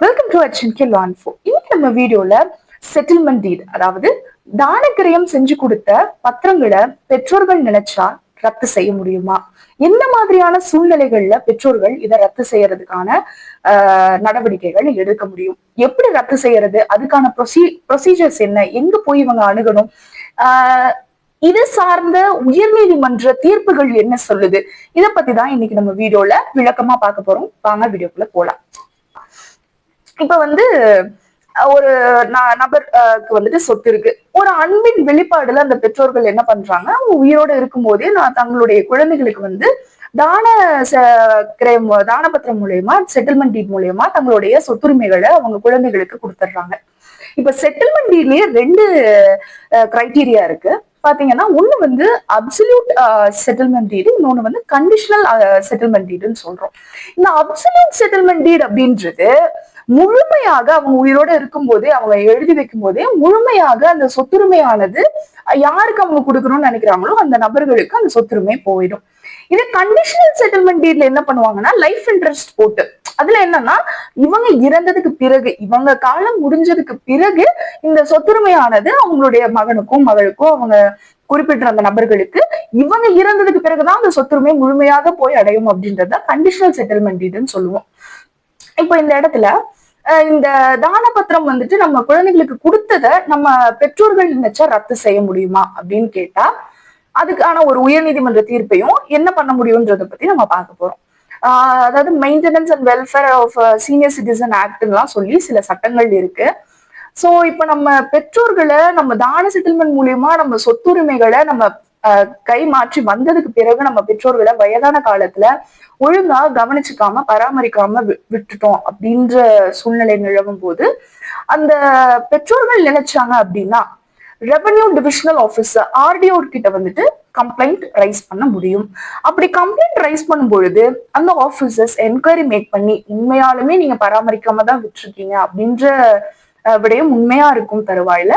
Welcome to அச்சின்கே லான்ஃபோ இன்னைக்கு நம்ம வீடியோல செட்டில்மெண்ட் டீட் அதாவது தானக்கிரயம் செஞ்சு கொடுத்த பத்திரங்களை பெற்றோர்கள் நினைச்சா ரத்து செய்ய முடியுமா? எந்த மாதிரியான சூழ்நிலைகள்ல பெற்றோர்கள் இதை ரத்து செய்யறதுக்கான ஆஹ், நடவடிக்கைகள் எடுக்க முடியும்? எப்படி ரத்து செய்யறது? அதுக்கான ப்ரொசீ ப்ரொசீஜர்ஸ் என்ன? எங்க போய் இவங்க அணுகணும்? ஆஹ், இது சார்ந்த உயர்நீதிமன்ற தீர்ப்புகள் என்ன சொல்லுது? இதை பத்தி தான் இன்னைக்கு நம்ம வீடியோல விளக்கமா பார்க்க போறோம். வாங்க வீடியோக்குள்ள போலாம். இப்ப வந்து ஒரு நபருக்கு வந்துட்டு சொத்து இருக்கு. ஒரு அன்பின் வெளிப்பாடுல அந்த பெற்றோர்கள் என்ன பண்றாங்க? அவங்க உயிரோட இருக்கும்போதே நான் தங்களுடைய குழந்தைகளுக்கு வந்து தான கிரயம் தான பத்திரம் மூலியமா செட்டில்மெண்ட் டீட் மூலயமா தங்களுடைய சொத்துரிமைகளை அவங்க குழந்தைகளுக்கு கொடுத்துட்றாங்க. இப்ப செட்டில்மெண்ட் டீட்லயே ரெண்டு கிரைட்டீரியா இருக்கு. பாத்தீங்கன்னா ஒண்ணு வந்து அப்சல்யூட் செட்டில்மெண்ட் டீடு இன்னொன்னு வந்து கண்டிஷனல் செட்டில்மெண்ட் டீடுன்னு சொல்றோம். இந்த அப்சல்யூட் செட்டில்மெண்ட் டீட் அப்படின்றது முழுமையாக அவங்க உயிரோட இருக்கும்போதே அவங்க எழுதி வைக்கும் போதே முழுமையாக அந்த சொத்துரிமையானது யாருக்கு அவங்க கொடுக்கணும்னு நினைக்கிறாங்களோ அந்த நபர்களுக்கு அந்த சொத்துரிமை போயிடும். இது கண்டிஷனல் செட்டில்மெண்ட் டீட்ல என்ன பண்ணுவாங்கன்னா லைஃப் இன்ட்ரெஸ்ட் போட்டு. அதுல என்னன்னா இவங்க இறந்ததுக்கு பிறகு இவங்க காலம் முடிஞ்சதுக்கு பிறகு இந்த சொத்துரிமையானது அவங்களுடைய மகனுக்கும் மகளுக்கும் அவங்க குறிப்பிட்ட அந்த நபர்களுக்கு இவங்க இறந்ததுக்கு பிறகுதான் அந்த சொத்துரிமை முழுமையாக போய் அடையும் அப்படின்றத கண்டிஷனல் செட்டில்மெண்ட் டீட்னு சொல்லுவோம். இப்போ இந்த இடத்துல இந்த தான பத்திரம் வந்துட்டு நம்ம குழந்தைகளுக்கு கொடுத்ததை நம்ம பெற்றோர்கள் நினைச்சா ரத்து செய்ய முடியுமா அப்படின்னு கேட்டா அதுக்கான ஒரு உயர்நீதிமன்ற தீர்ப்பையும் என்ன பண்ண முடியும்ன்றத பத்தி நம்ம பார்க்க போறோம். ஆஹ் அதாவது maintenance and welfare of senior citizen ஆக்ட்லாம் சொல்லி சில சட்டங்கள் இருக்கு. சோ இப்ப நம்ம பெற்றோர்களை நம்ம தான செட்டில்மெண்ட் மூலியமா நம்ம சொத்துரிமைகளை நம்ம கை மாற்றி வந்ததுக்கு பிறகு நம்ம பெற்றோர்களை வயதான காலத்துல ஒழுங்கா கவனிச்சுக்காம பராமரிக்காம வி- விட்டுட்டோம் அப்படின்ற சூழ்நிலை நிலவும் போது அந்த பெற்றோர்கள் நினைச்சாங்க அப்படின்னா ரெவன்யூ டிவிஷனல் ஆஃபீஸர் ஆர்டிஓ கிட்ட வந்துட்டு கம்ப்ளைண்ட் ரைஸ் பண்ண முடியும். அப்படி கம்ப்ளைண்ட் ரைஸ் பண்ணும் பொழுது அந்த ஆஃபீஸர்ஸ் என்கொயரி மேக் பண்ணி உண்மையாலுமே நீங்க பராமரிக்காம தான் விட்டுருக்கீங்க அப்படின்ற விடயம் உண்மையா இருக்கும் தருவாயில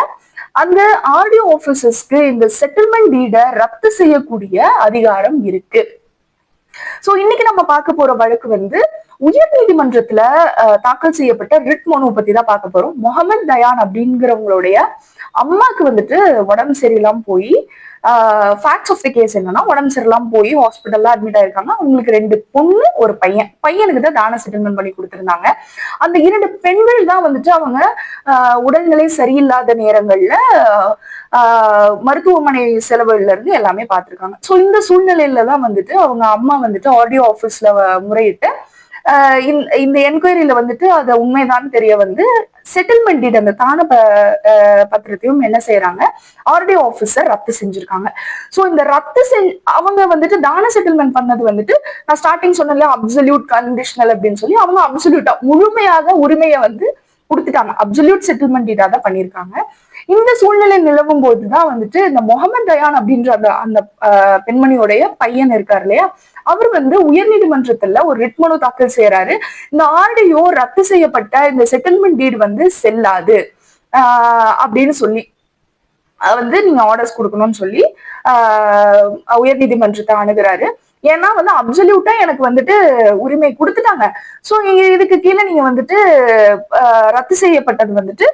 அந்த ஆர்டிஓ ஆஃபீஸர்ஸ்க்கு இந்த செட்டில்மெண்ட் டீடை ரத்து செய்யக்கூடிய அதிகாரம் இருக்கு. சோ இன்னைக்கு நம்ம பார்க்க போற வழக்கு வந்து உயர் நீதிமன்றத்துல தாக்கல் செய்யப்பட்ட ரிட் மனு பத்தி தான் பார்க்க போறோம். முகமது தயான் அப்படிங்கிறவங்களுடைய அம்மாக்கு வந்துட்டு உடம்பு சரியில்லாம போய் ஃபேக்ட்ஸ் ஆஃப் த கேஸ் என்னன்னா உடம்பு சரியில்லாம போய் ஹாஸ்பிட்டல்ல அட்மிட் ஆயிருக்காங்க. அவங்களுக்கு ரெண்டு பொண்ணு ஒரு பையன். பையனுக்கு தான் தான செட்டில்மெண்ட் பண்ணி கொடுத்துருந்தாங்க. அந்த இரண்டு பெண்கள் தான் வந்துட்டு அவங்க ஆஹ், உடல்நிலை சரியில்லாத நேரங்கள்ல ஆஹ், மருத்துவமனை செலவுல இருந்து எல்லாமே பார்த்திருக்காங்க. சோ இந்த சூழ்நிலையில தான் வந்துட்டு அவங்க அம்மா வந்துட்டு ஆடியோ ஆபீஸ்ல முறையிட்டு இந்த- இந்த என்கொயரியில வந்துட்டு அதை உண்மைதான் தெரிய வந்து செட்டில்மெண்ட் டீட் அந்த தான ப- பத்திரத்தையும் என்ன செய்யறாங்க? ஆர்டிஓ ஆபீசர் ரத்து செஞ்சிருக்காங்க. சோ இந்த ரத்து செஞ்சு அவங்க வந்துட்டு தான செட்டில்மெண்ட் பண்ணது வந்துட்டு நான் ஸ்டார்டிங் சொன்னல அப்சல்யூட் கண்டிஷனல் அப்படின்னு சொல்லி அவங்க அப்சல்யூட்டா முழுமையாக உரிமையை வந்து கொடுத்துட்டாங்க. அப்சல்யூட் செட்டில்மெண்ட் டீடா தான் பண்ணியிருக்காங்க. இந்த சூழ்நிலை நிலவும் போதுதான் வந்துட்டு இந்த முகமது தயான் அப்படின்ற அந்த அந்த பெண்மணியோடைய பையன் இருக்காரு இல்லையா? அவர் வந்து உயர்நீதிமன்றத்துல ஒரு ரிட் மனு தாக்கல் செய்யறாரு இந்த ஆர்டிஓ ரத்து செய்யப்பட்ட இந்த செட்டில்மெண்ட் டீடு வந்து செல்லாது. ஆஹ், அப்படின்னு சொல்லி வந்து நீங்க ஆர்டர்ஸ் கொடுக்கணும்னு சொல்லி ஆஹ், உயர்நீதிமன்றத்தை அணுகிறாரு. ஏன்னா வந்து அப்சல்யூட்டா எனக்கு வந்துட்டு உரிமை கொடுத்துட்டாங்க. சோ இதுக்கு கீழே நீங்க வந்துட்டு ரத்து செய்யப்பட்டது வந்துட்டு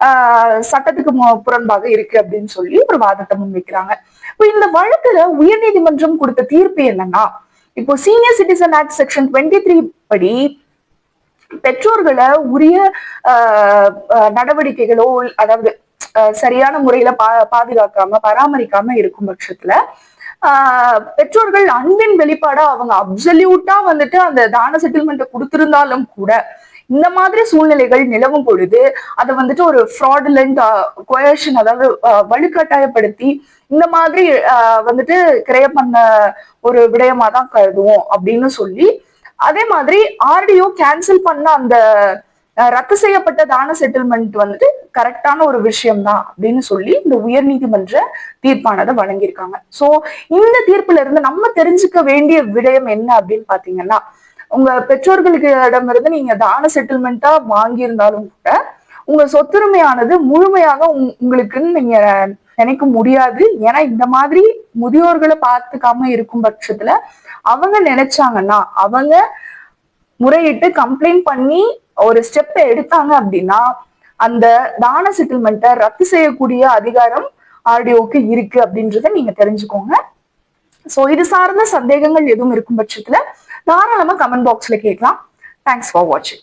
ஆஹ், சட்டத்துக்கு புறம்பாக இருக்கு அப்படின்னு சொல்லி ஒரு வாதத்தை முன்வைக்கிறாங்க. இப்போ இந்த வழக்குல உயர்நீதிமன்றம் கொடுத்த தீர்ப்பு என்னன்னா இப்போ senior citizen act section twenty three படி பெற்றோர்களை உரிய ஆஹ், நடவடிக்கைகளோ அதாவது ஆஹ், சரியான முறையில பா பாதுகாக்காம பராமரிக்காம இருக்கும் பட்சத்துல பெற்றோர்கள் அன்பின் வெளிப்பாடா அவங்க அப்சல்யூட்டா வந்துட்டு அந்த தான செட்டில்மெண்ட் கொடுத்திருந்தாலும் கூட இந்த மாதிரி சூழ்நிலைகள் நிலவும் பொழுது அதை வந்துட்டு ஒரு ஃப்ராடுலண்ட் கொயர்ஷன் அதாவது வலுக்கட்டாயப்படுத்தி இந்த மாதிரி வந்துட்டு கிரைய பண்ண ஒரு விடயமா தான் கருதுவோம் அப்படின்னு சொல்லி அதே மாதிரி ஆர்டிஓ கேன்சல் பண்ண அந்த ரத்து செய்யப்பட்ட தான செட்டில்மெண்ட் வந்துட்டு கரெக்டான ஒரு விஷயம் தான் அப்படின்னு சொல்லி இந்த உயர்நீதிமன்ற தீர்ப்பானதை வழங்கியிருக்காங்க. சோ இந்த தீர்ப்புல இருந்து நம்ம தெரிஞ்சுக்க வேண்டிய விடயம் என்ன அப்படின்னு பாத்தீங்கன்னா உங்க பெற்றோர்களுக்கிடம் இருந்து நீங்க தான செட்டில்மெண்ட்டா வாங்கியிருந்தாலும் கூட உங்க சொத்துரிமையானது முழுமையாக உங்- உங்களுக்குன்னு நீங்க நினைக்க முடியாது. ஏன்னா இந்த மாதிரி முதியோர்களை பார்த்துக்காம இருக்கும் பட்சத்துல அவங்க நினைச்சாங்கன்னா அவங்க முறையிட்டு கம்ப்ளைண்ட் பண்ணி ஒரு ஸ்டெப் எடுத்தாங்க அப்படின்னா அந்த தான செட்டில்மெண்ட்டை ரத்து செய்யக்கூடிய அதிகாரம் ஆர்டிஓக்கு இருக்கு அப்படின்றத நீங்க தெரிஞ்சுக்கோங்க. சோ இது சார்ந்த சந்தேகங்கள் எதுவும் இருக்கும் பட்சத்துல தாராளமா கமெண்ட் பாக்ஸ்ல கேட்கலாம். தேங்க்ஸ் ஃபார் வாட்சிங்